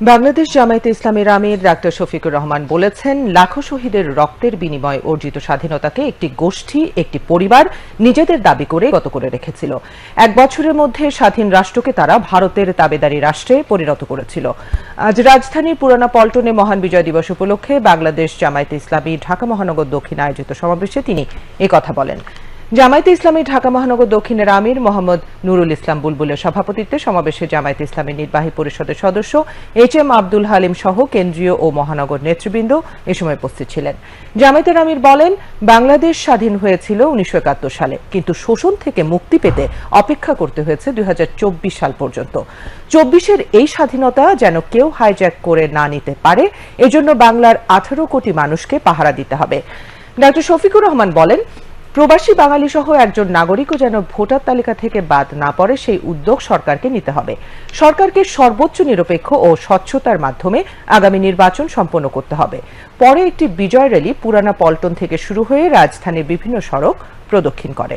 বাংলাদেশ জামায়াতে ইসলামের আমির ডাক্তার শফিকুর রহমান বলেছেন, লাখো শহীদের রক্তের বিনিময়ে অর্জিত স্বাধীনতাকে একটি গোষ্ঠী, একটি পরিবার নিজেদের দাবি করে গত করে রেখেছিল। এক বছরের মধ্যে স্বাধীন রাষ্ট্রকে তারা ভারতের তাবেদারি রাষ্ট্রে পরিণত করেছিল। আজ রাজধানীর পুরানা পল্টনে মহান বিজয় দিবস উপলক্ষে বাংলাদেশ জামায়াতে ইসলামী ঢাকা মহানগর দক্ষিণ আয়োজিত সমাবেশে তিনি কথা বলেন। জামায়াতে ইসলামী ঢাকা মহানগর দক্ষিণের আমির মোহাম্মদ নুরুল ইসলাম বুলবুলের সভাপতিত্বে সমাবেশে জামায়াতে ইসলামী নির্বাহী পরিষদের সদস্য এইচ এম আব্দুল হালিম সহ কেন্দ্রীয় ও মহানগর নেতৃবৃন্দ এ সময় উপস্থিত ছিলেন। জামায়াতের আমির বলেন, বাংলাদেশ স্বাধীন হয়েছিল উনিশশো একাত্তর সালে, কিন্তু শোষণ থেকে মুক্তি পেতে অপেক্ষা করতে হয়েছে দুই হাজার চব্বিশ সাল পর্যন্ত। চব্বিশের এই স্বাধীনতা যেন কেউ হাইজ্যাক করে না নিতে পারে, এজন্য বাংলার আঠারো কোটি মানুষকে পাহারা দিতে হবে। ডক্টর শফিকুর রহমান বলেন প্রবাসী বাঙালি সহ একজন নাগরিকও যেন ভোটার তালিকা থেকে বাদ না পড়ে, সেই উদ্যোগ সরকারকে নিতে হবে। সরকারকে সর্বোচ্চ নিরপেক্ষ ও স্বচ্ছতার মাধ্যমে আগামী নির্বাচন সম্পন্ন করতে হবে। পরে একটি বিজয় র্যালি পুরানা পল্টন থেকে শুরু হয়ে রাজধানীর বিভিন্ন সড়ক প্রদক্ষিণ করে।